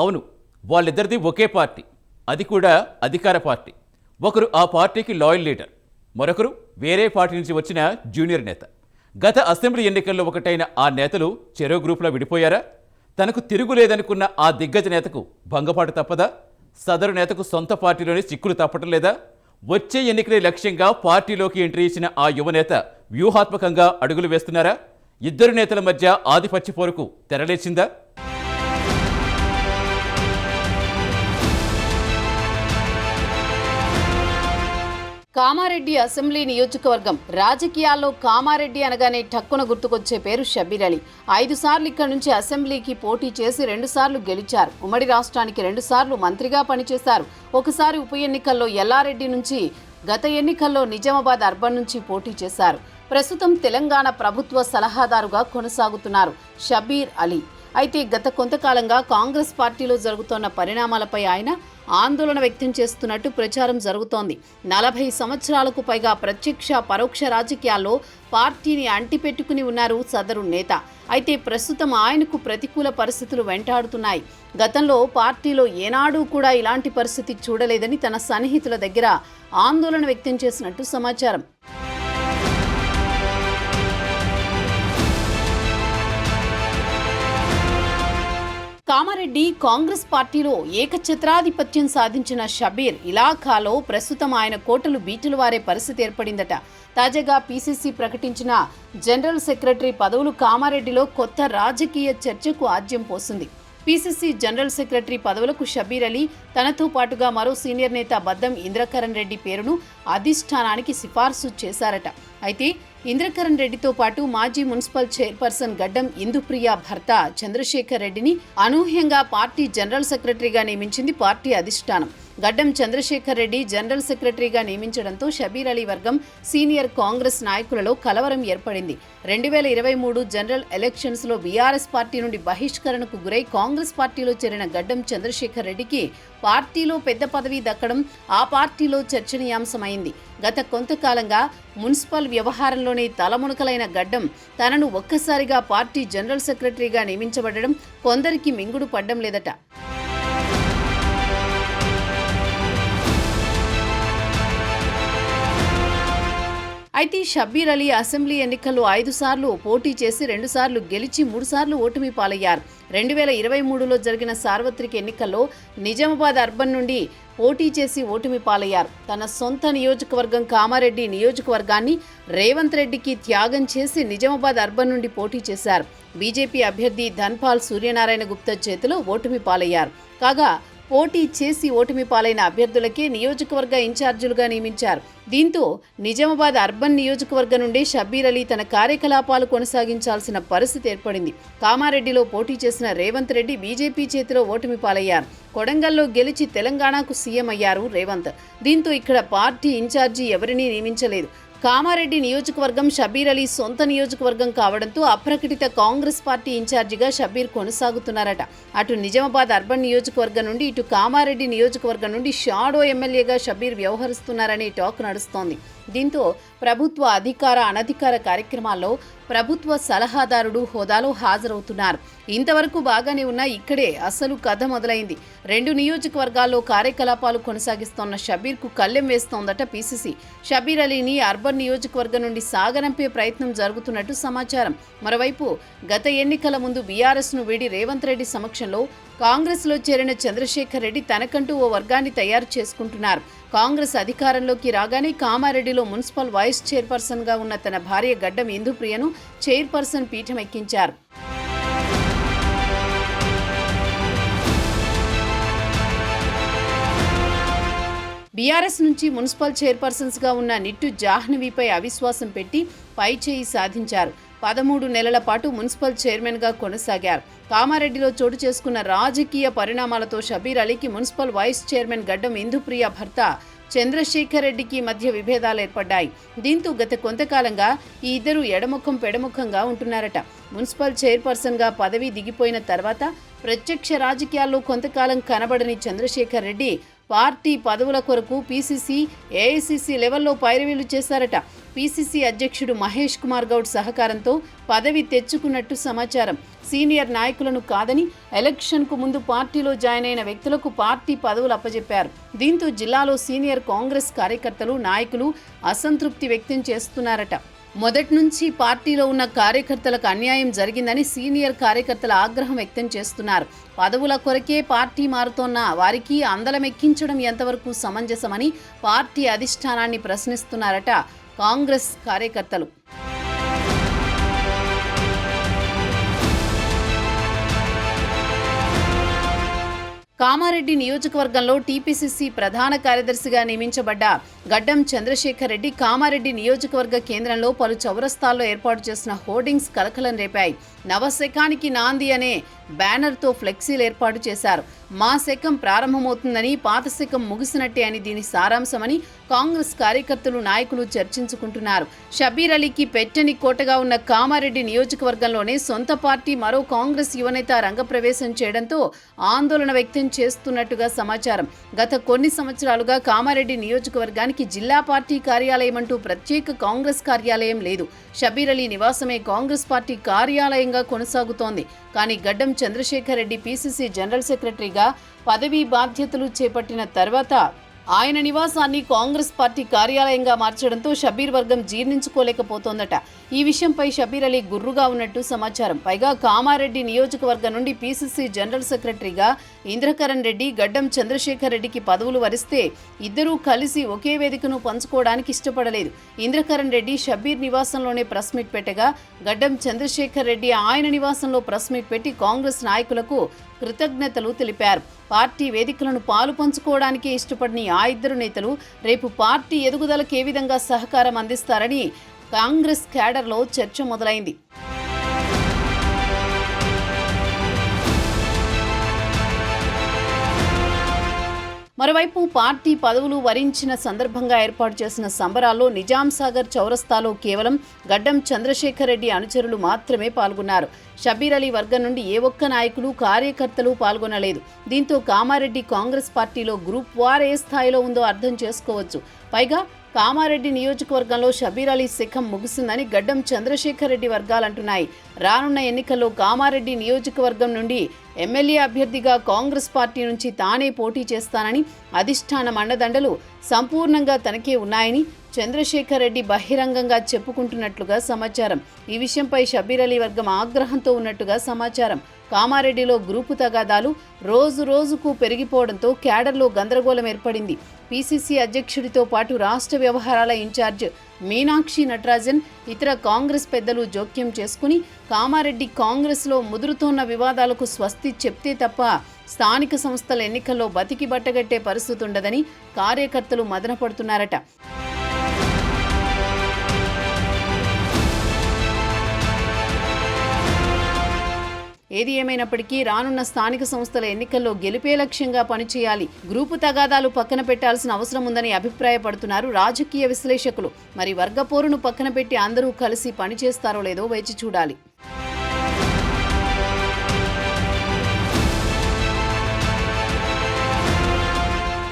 అవును వాళ్ళిద్దరిది ఒకే పార్టీ. అది కూడా అధికార పార్టీ. ఒకరు ఆ పార్టీకి లాయల్ లీడర్ మరొకరు వేరే పార్టీ నుంచి వచ్చిన జూనియర్ నేత. గత అసెంబ్లీ ఎన్నికల్లో ఒకటైన ఆ నేతలు చెరో గ్రూప్లో విడిపోయారా? తనకు తిరుగులేదనుకున్న ఆ దిగ్గజ నేతకు భంగపాటు తప్పదా? సదరు నేతకు సొంత పార్టీలోనే చిక్కులు తప్పటం లేదా? వచ్చే ఎన్నికలే లక్ష్యంగా పార్టీలోకి ఎంట్రీ ఇచ్చిన ఆ యువనేత వ్యూహాత్మకంగా అడుగులు వేస్తున్నారా? ఇద్దరు నేతల మధ్య ఆధిపత్య పోరుకు తెరలేచిందా? కామారెడ్డి అసెంబ్లీ నియోజకవర్గం రాజకీయాల్లో కామారెడ్డి అనగానే టక్కున గుర్తుకొచ్చే పేరు షబీర్ అలీ. ఐదు సార్లు ఇక్కడ నుంచి అసెంబ్లీకి పోటీ చేసి రెండుసార్లు గెలిచారు. ఉమ్మడి రాష్ట్రానికి రెండుసార్లు మంత్రిగా పనిచేశారు. ఒకసారి ఉప ఎన్నికల్లో ఎల్లారెడ్డి నుంచి గత ఎన్నికల్లో నిజామాబాద్ అర్బన్ నుంచి పోటీ చేశారు. ప్రస్తుతం తెలంగాణ ప్రభుత్వ సలహాదారుగా కొనసాగుతున్నారు షబీర్ అలీ. అయితే గత కొంతకాలంగా కాంగ్రెస్ పార్టీలో జరుగుతోన్న పరిణామాలపై ఆయన ఆందోళన వ్యక్తం చేస్తున్నట్టు ప్రచారం జరుగుతోంది. నలభై సంవత్సరాలకు పైగా ప్రత్యక్ష పరోక్ష రాజకీయాల్లో పార్టీని అంటిపెట్టుకుని ఉన్నారు సదరు నేత. అయితే ప్రస్తుతం ఆయనకు ప్రతికూల పరిస్థితులు వెంటాడుతున్నాయి. గతంలో పార్టీలో ఏనాడూ కూడా ఇలాంటి పరిస్థితి చూడలేదని తన సన్నిహితుల దగ్గర ఆందోళన వ్యక్తం చేసినట్టు సమాచారం. కామారెడ్డి కాంగ్రెస్ పార్టీలో ఏకఛత్రాధిపత్యం సాధించిన షబీర్ ఇలాఖాలో ప్రస్తుతం ఆయన కోటలు బీటులు వారే పరిస్థితి ఏర్పడిందట. తాజాగా పీసీసీ ప్రకటించిన జనరల్ సెక్రటరీ పదవులు కామారెడ్డిలో కొత్త రాజకీయ చర్చకు ఆద్యం పోసింది. పీసీసీ జనరల్ సెక్రటరీ పదవులకు షబీర్ అలీ తనతో పాటుగా మరో సీనియర్ నేత బద్దం ఇంద్రకరణ్ రెడ్డి పేరును అధిష్టానానికి సిఫార్సు చేశారట. అయితే ఇంద్రకరణ్ రెడ్డితో పాటు మాజీ మున్సిపల్ చైర్పర్సన్ గడ్డం ఇందుప్రియ భర్త చంద్రశేఖర్ రెడ్డిని అనూహ్యంగా పార్టీ జనరల్ సెక్రటరీగా నియమించింది పార్టీ అధిష్టానం. గడ్డం చంద్రశేఖర్ రెడ్డి జనరల్ సెక్రటరీగా నియమించడంతో షబీర్ అలీ వర్గం సీనియర్ కాంగ్రెస్ నాయకులలో కలవరం ఏర్పడింది. రెండు వేల ఇరవై మూడు జనరల్ ఎలక్షన్స్లో బీఆర్ఎస్ పార్టీ నుండి బహిష్కరణకు గురై కాంగ్రెస్ పార్టీలో చేరిన గడ్డం చంద్రశేఖర్ రెడ్డికి పార్టీలో పెద్ద పదవి దక్కడం ఆ పార్టీలో చర్చనీయాంశమైంది. గత కొంతకాలంగా మున్సిపల్ వ్యవహారంలోనే తలమునకలైన గడ్డం తనను ఒక్కసారిగా పార్టీ జనరల్ సెక్రటరీగా నియమించబడడం కొందరికి మింగుడు పడ్డం లేదట. అయితే షబ్బీర్ అలీ అసెంబ్లీ ఎన్నికల్లో ఐదు సార్లు పోటీ చేసి రెండు సార్లు గెలిచి మూడు సార్లు ఓటమి పాలయ్యారు. రెండు వేల ఇరవై మూడులో జరిగిన సార్వత్రిక ఎన్నికల్లో నిజామాబాద్ అర్బన్ నుండి పోటీ చేసి ఓటమి పాలయ్యారు. తన సొంత నియోజకవర్గం కామారెడ్డి నియోజకవర్గాన్ని రేవంత్ రెడ్డికి త్యాగం చేసి నిజామాబాద్ అర్బన్ నుండి పోటీ చేశారు. బీజేపీ అభ్యర్థి ధన్పాల్ సూర్యనారాయణ గుప్తా చేతిలో ఓటమి పాలయ్యారు. కాగా పోటీ చేసి ఓటమి పాలైన అభ్యర్థులకే నియోజకవర్గ ఇన్ఛార్జీలుగా నియమించారు. దీంతో నిజామాబాద్ అర్బన్ నియోజకవర్గం నుండి షబ్బీర్ అలీ తన కార్యకలాపాలు కొనసాగించాల్సిన పరిస్థితి ఏర్పడింది. కామారెడ్డిలో పోటీ చేసిన రేవంత్ రెడ్డి బీజేపీ చేతిలో ఓటమి పాలయ్యారు. కొడంగల్లో గెలిచి తెలంగాణకు సీఎం అయ్యారు రేవంత్. దీంతో ఇక్కడ పార్టీ ఇన్ఛార్జీ ఎవరినీ నియమించలేదు. కామారెడ్డి నియోజకవర్గం షబీర్ అలీ సొంత నియోజకవర్గం కావడంతో అప్రకటిత కాంగ్రెస్ పార్టీ ఇన్ఛార్జిగా షబీర్ కొనసాగుతున్నారట. అటు నిజామాబాద్ అర్బన్ నియోజకవర్గం నుండి ఇటు కామారెడ్డి నియోజకవర్గం నుండి షాడో ఎమ్మెల్యేగా షబీర్ వ్యవహరిస్తున్నారనే టాక్ నడుస్తోంది. దీంతో ప్రభుత్వ అధికార అనధికార కార్యక్రమాల్లో ప్రభుత్వ సలహాదారుడు హోదాలో హాజరవుతున్నారు. ఇంతవరకు బాగానే ఉన్న ఇక్కడే అసలు కథ మొదలైంది. రెండు నియోజకవర్గాల్లో కార్యకలాపాలు కొనసాగిస్తోన్న షబీర్కు కళ్ళెం వేస్తోందట పీసీసీ. షబీర్ అలీని అర్బన్ నియోజకవర్గం నుండి సాగనంపే ప్రయత్నం జరుగుతున్నట్టు సమాచారం. మరోవైపు గత ఎన్నికల ముందు బీఆర్ఎస్ను వీడి రేవంత్ రెడ్డి సమక్షంలో కాంగ్రెస్లో చేరిన చంద్రశేఖర్ రెడ్డి తనకంటూ ఓ వర్గాన్ని తయారు చేసుకుంటున్నారు. కాంగ్రెస్ అధికారంలోకి రాగానే కామారెడ్డిలో మున్సిపల్ వైస్ చైర్పర్సన్గా ఉన్న తన భార్య గడ్డం ఇందుప్రియను చైర్పర్సన్ పీఠం ఎక్కించారు బీఆర్ఎస్ నుంచి మున్సిపల్ చైర్పర్సన్స్గా ఉన్న నిట్టు జాహ్నవిపై అవిశ్వాసం పెట్టి పై చేయి సాధించారు. పదమూడు నెలల పాటు మున్సిపల్ చైర్మన్గా కొనసాగారు. కామారెడ్డిలో చోటు చేసుకున్న రాజకీయ పరిణామాలతో Shabbir అలీకి municipal vice chairman Gaddam Indupriya భర్త చంద్రశేఖర్ రెడ్డికి మధ్య విభేదాలు ఏర్పడ్డాయి. దీంతో గత కొంతకాలంగా ఈ ఇద్దరు ఎడముఖం పెడముఖంగా ఉంటున్నారట. మున్సిపల్ చైర్పర్సన్గా పదవి దిగిపోయిన తర్వాత ప్రత్యక్ష రాజకీయాల్లో కొంతకాలం కనబడని చంద్రశేఖర్ రెడ్డి పార్టీ పదవుల కొరకు పీసీసీ ఏఐసీసీ లెవెల్లో పైరవీలు చేశారట. పీసీసీ అధ్యక్షుడు మహేష్ కుమార్ గౌడ్ సహకారంతో పదవి తెచ్చుకున్నట్టు సమాచారం. సీనియర్ నాయకులను కాదని ఎలక్షన్కు ముందు పార్టీలో జాయిన్ అయిన వ్యక్తులకు పార్టీ పదవులు అప్పజెప్పారు. దీంతో జిల్లాలో సీనియర్ కాంగ్రెస్ కార్యకర్తలు నాయకులు అసంతృప్తి వ్యక్తం చేస్తున్నారట. మొదటి నుంచి పార్టీలో ఉన్న కార్యకర్తలకు అన్యాయం జరిగిందని సీనియర్ కార్యకర్తల ఆగ్రహం వ్యక్తం చేస్తున్నారు. పదవుల కొరకే పార్టీ మారుతోన్న వారికి అందలమెక్కించడం ఎంతవరకు సమంజసమని పార్టీ అధిష్టానాన్ని ప్రశ్నిస్తున్నారట కాంగ్రెస్ కార్యకర్తలు. కామారెడ్డి నియోజకవర్గంలో టీపీసీసీ ప్రధాన కార్యదర్శిగా నియమించబడ్డ గడ్డం చంద్రశేఖర్ రెడ్డి కామారెడ్డి నియోజకవర్గ కేంద్రంలో పలు చౌరస్తాల్లో ఏర్పాటు చేసిన హోర్డింగ్స్ కలకలం రేపాయి. నవశకానికి నాంది అనే బ్యానర్తో ఫ్లెక్సీలు ఏర్పాటు చేశారు. మా శకం ప్రారంభమవుతుందని పాత శకం ముగిసినట్టే అని దీని సారాంశమని కాంగ్రెస్ కార్యకర్తలు నాయకులు చర్చించుకుంటున్నారు. షబీర్ అలీకి పెట్టని కోటగా ఉన్న కామారెడ్డి నియోజకవర్గంలోనే సొంత పార్టీ మరో కాంగ్రెస్ యువనేత రంగప్రవేశం చేయడంతో ఆందోళన వ్యక్తం చేస్తున్నట్టుగా సమాచారం. గత కొన్ని సంవత్సరాలుగా కామారెడ్డి నియోజకవర్గానికి జిల్లా పార్టీ కార్యాలయం అంటూ ప్రత్యేక కాంగ్రెస్ కార్యాలయం లేదు. షబీర్ అలీ నివాసమే కాంగ్రెస్ పార్టీ కార్యాలయంగా కొనసాగుతోంది. కానీ గడ్డం చంద్రశేఖర్ రెడ్డి పీసీసీ జనరల్ సెక్రటరీగా పదవీ బాధ్యతలు చేపట్టిన తర్వాత ఆయన నివాసాన్ని కాంగ్రెస్ పార్టీ కార్యాలయంగా మార్చడంతో షబీర్ వర్గం జీర్ణించుకోలేకపోతోందట. ఈ విషయంపై షబీర్ అలీ గుర్రుగా ఉన్నట్టు సమాచారం. పైగా కామారెడ్డి నియోజకవర్గం నుండి పీసీసీ జనరల్ సెక్రటరీగా ఇంద్రకరణ్ రెడ్డి గడ్డం చంద్రశేఖర్ రెడ్డికి పదవులు వరిస్తే ఇద్దరూ కలిసి ఒకే వేదికను పంచుకోవడానికి ఇష్టపడలేదు. ఇంద్రకరణ్ రెడ్డి షబీర్ నివాసంలోనే ప్రెస్ మీట్ పెట్టగా గడ్డం చంద్రశేఖర్ రెడ్డి ఆయన నివాసంలో ప్రెస్ మీట్ పెట్టి కాంగ్రెస్ నాయకులకు కృతజ్ఞతలు తెలిపారు. పార్టీ వేదికలను పాలు పంచుకోవడానికే ఇష్టపడిన ఆ ఇద్దరు నేతలు రేపు పార్టీ ఎదుగుదలకు ఏ విధంగా సహకారం అందిస్తారని కాంగ్రెస్ క్యాడర్లో చర్చ మొదలైంది. మరోవైపు పార్టీ పదవులు వరించిన సందర్భంగా ఏర్పాటు చేసిన సంబరాల్లో నిజాం సాగర్ చౌరస్తాలో కేవలం గడ్డం చంద్రశేఖర్ రెడ్డి అనుచరులు మాత్రమే పాల్గొన్నారు. షబీర్ అలీ వర్గం నుండి ఏ ఒక్క నాయకులు కార్యకర్తలు పాల్గొనలేదు. దీంతో కామారెడ్డి కాంగ్రెస్ పార్టీలో గ్రూప్ వార్ ఏ స్థాయిలో ఉందో అర్థం చేసుకోవచ్చు. పైగా కామారెడ్డి నియోజకవర్గంలో షబీర్ అలీ శిఖం ముగిసిందని గడ్డం చంద్రశేఖర్ రెడ్డి వర్గాలంటున్నాయి. రానున్న ఎన్నికల్లో కామారెడ్డి నియోజకవర్గం నుండి ఎమ్మెల్యే అభ్యర్థిగా కాంగ్రెస్ పార్టీ నుంచి తానే పోటీ చేస్తానని అధిష్టాన మండదండలు సంపూర్ణంగా తనకే ఉన్నాయని చంద్రశేఖర్ రెడ్డి బహిరంగంగా చెప్పుకుంటున్నట్లుగా సమాచారం. ఈ విషయంపై షబీర్ అలీ వర్గం ఆగ్రహంతో ఉన్నట్టుగా సమాచారం. కామారెడ్డిలో గ్రూపు తగాదాలు రోజు రోజుకు పెరిగిపోవడంతో క్యాడర్లో గందరగోళం ఏర్పడింది. పీసీసీ అధ్యక్షుడితో పాటు రాష్ట్ర వ్యవహారాల ఇన్ఛార్జ్ మీనాక్షి నటరాజన్ ఇతర కాంగ్రెస్ పెద్దలు జోక్యం చేసుకుని కామారెడ్డి కాంగ్రెస్లో ముదురుతోన్న వివాదాలకు స్వస్తి చెప్తే తప్ప స్థానిక సంస్థల ఎన్నికల్లో బతికి బట్టగట్టే పరిస్థితి ఉండదని కార్యకర్తలు మదనపడుతున్నారట. ఏది ఏమైనప్పటికీ రానున్న స్థానిక సంస్థల ఎన్నికల్లో గెలిపే లక్ష్యంగా పనిచేయాలి. గ్రూపు తగాదాలు పక్కన పెట్టాల్సిన అవసరం ఉందని అభిప్రాయపడుతున్నారు రాజకీయ విశ్లేషకులు. మరి వర్గపోరును పక్కన పెట్టి అందరూ కలిసి పనిచేస్తారో లేదో వేచి చూడాలి.